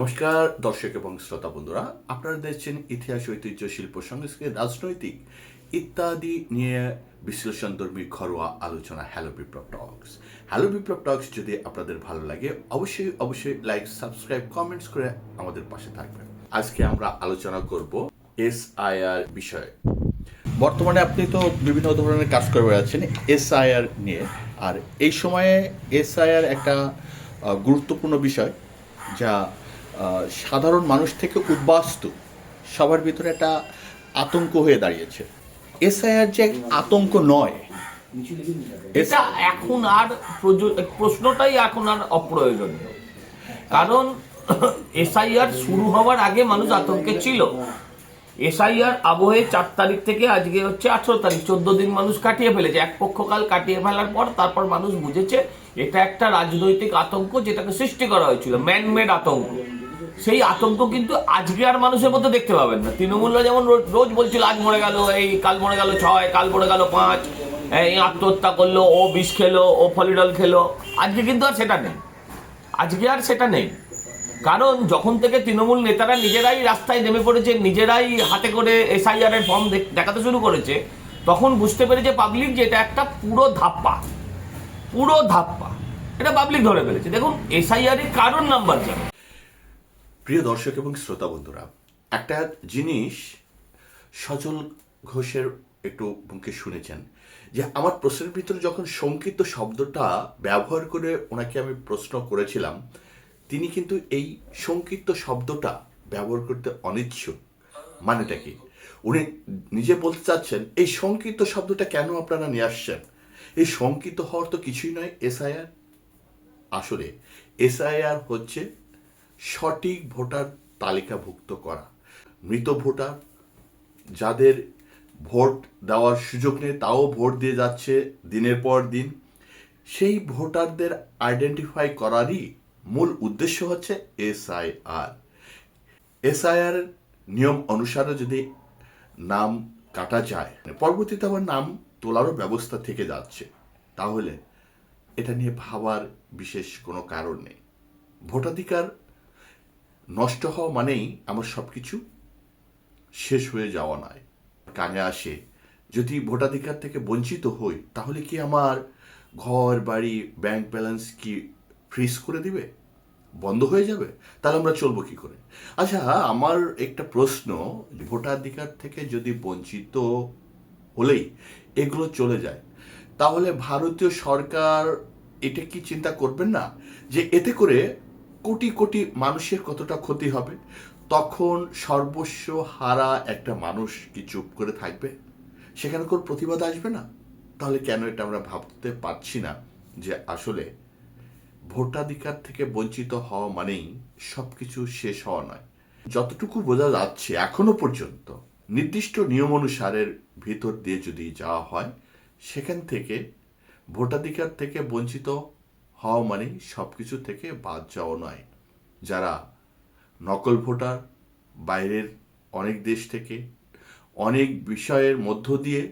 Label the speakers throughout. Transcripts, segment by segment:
Speaker 1: নমস্কার, দর্শক এবং শ্রোতা বন্ধুরা, আপনারা দেখছেন ইতিহাস ঐতিহ্য শিল্প সংস্কৃতি, রাজনৈতিক ইত্যাদি নিয়ে বিশ্লেষণ বিশ্লেষণধর্মী ঘরোয়া আলোচনা হ্যালো বিপ্লব টক্স হ্যালো বিপ্লব টক্স যদি আপনাদের ভালো লাগে, অবশ্যই অবশ্যই লাইক সাবস্ক্রাইব কমেন্টস করে আমাদের পাশে থাকবেন। আজকে আমরা আলোচনা করব এস আইআর বিষয়ে। বর্তমানে আপনি তো বিভিন্ন ধরনের কাজ করে বেড়াচ্ছেন এসআইআর নিয়ে। আর এই সময়ে এসআইআর একটা গুরুত্বপূর্ণ বিষয় যা সাধারণ মানুষ থেকে উদ্বাস্তু, সবার ভিতরে একটা আতঙ্ক হয়ে দাঁড়িয়েছে। এসআইআর যে আতঙ্ক নয়,
Speaker 2: এটা এখন আর প্রশ্নটাই এখন আর অপ্রয়োজনীয়। কারণ এসআইআর শুরু হওয়ার আগে মানুষ আতঙ্কে ছিল। এসআইআর আবহে চার তারিখ থেকে আজকে হচ্ছে আঠারো তারিখ, চোদ্দ দিন মানুষ কাটিয়ে ফেলেছে। এক পক্ষকাল কাটিয়ে ফেলার পর তারপর মানুষ বুঝেছে, এটা একটা রাজনৈতিক আতঙ্ক যেটাকে সৃষ্টি করা হয়েছিল ম্যানমেড আতঙ্ক। সেই আতঙ্ক কিন্তু আজকে আর মানুষের মধ্যে দেখতে পাবেন না। তৃণমূলরা যেমন রোজ বলছিল, আজ মরে গেল, এই কাল মরে গেল ছয়, কাল মরে গেল পাঁচ, এই আত্মহত্যা করল, ও বিষ খেলো, ও ফলিডল খেলো। আজকে কিন্তু আর সেটা নেই। আজকে আর সেটা নেই। কারণ যখন থেকে তৃণমূল নেতারা নিজেরাই রাস্তায় নেমে পড়েছে, নিজেরাই হাতে করে এসআইআর এর ফর্ম দেখ- দেখাতে শুরু করেছে, তখন বুঝতে পেরেছে পাবলিক যে এটা একটা পুরো ধাপ্পা। পুরো ধাপ্পা। এটা পাবলিক ধরে ফেলেছে। দেখুন এসআইআর এর কারণ নাম্বার জানে।
Speaker 1: প্রিয় দর্শক এবং শ্রোতা বন্ধুরা, একটা জিনিস সজল ঘোষের একটু মুখে শুনেছেন যে আমার প্রশ্নের ভিতরে যখন সংকিত শব্দটা ব্যবহার করে ওনাকে আমি প্রশ্ন করেছিলাম, তিনি কিন্তু এই সংকিত শব্দটা ব্যবহার করতে অনিচ্ছুক। মানেটা কি? উনি নিজে বলতে চাচ্ছেন, এই সংকিত শব্দটা কেন আপনারা নিয়ে আসছেন? এই সংকিত হওয়ার তো কিছুই নয়, এসআইআর। আসলে এসআইআর হচ্ছে সঠিক ভোটার তালিকাভুক্ত করা। মৃত ভোটার যাদের ভোট দেওয়ার সুযোগ নেই, তাও ভোট দিয়ে যাচ্ছে দিনের পর দিন। সেই ভোটারদের আইডেন্টিফাই করারই মূল উদ্দেশ্য হচ্ছে এসআইআর এসআইআর নিয়ম অনুসারে যদি নাম কাটা যায়, পরবর্তীতে আবার নাম তোলারও ব্যবস্থা থেকে যাচ্ছে, তাহলে এটা নিয়ে ভাবার বিশেষ কোনো কারণ নেই। ভোটাধিকার নষ্ট হওয়া মানেই আমার সব কিছু শেষ হয়ে যাওয়া নয়। কানে আসে, যদি ভোটাধিকার থেকে বঞ্চিত হই, তাহলে কি আমার ঘর, বাড়ি ব্যাংক ব্যালেন্স কি ফ্রিজ করে দিবে? বন্ধ হয়ে যাবে? তাহলে আমরা চলবো কি করে? আচ্ছা আমার একটা প্রশ্ন, ভোটাধিকার থেকে যদি বঞ্চিত হলেই এগুলো চলে যায়, তাহলে ভারতীয় সরকার এটা কি চিন্তা করবেন না? যে এতে করে কোটি কোটি মানুষের কতটা ক্ষতি হবে, তখন সর্বস্ব হারা একটা মানুষ কি চুপ করে থাকবে? সেখানে কোনো প্রতিবাদ আসবে না? তাহলে কেন এটা আমরা ভাবতে পারছি না যে আসলে ভোটাধিকার থেকে বঞ্চিত হওয়া মানেই সবকিছু শেষ হওয়া নয়। যতটুকু বোঝা যাচ্ছে এখনও পর্যন্ত নির্দিষ্ট নিয়ম অনুসারের ভিতর দিয়ে যদি যাওয়া হয়, সেখান থেকে ভোটাধিকার থেকে বঞ্চিত হওয়া মানেই সবকিছু থেকে বাদ যাওয়া নয়। যারা নকল ভোটার, বাইরের অনেক দেশ থেকে, অনেক বিষয়ের মধ্য দিয়ে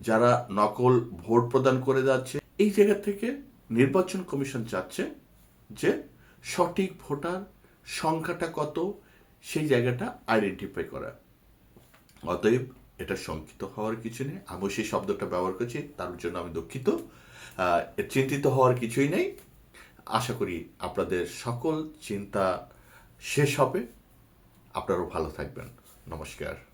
Speaker 1: যারা নকল ভোট প্রদান করে যাচ্ছে, এই জায়গা থেকে নির্বাচন কমিশন চাচ্ছে যে সঠিক ভোটার সংখ্যাটা কত, সেই জায়গাটা আইডেন্টিফাই করা। অতএব এটা শঙ্কিত হওয়ার কিছু নেই। আমি সেই শব্দটা ব্যবহার করছি, তার জন্য আমি দুঃখিত। চিন্তিত হওয়ার কিছুই নেই। আশা করি আপনাদের সকল চিন্তা শেষ হবে। আপনারাও ভালো থাকবেন। নমস্কার।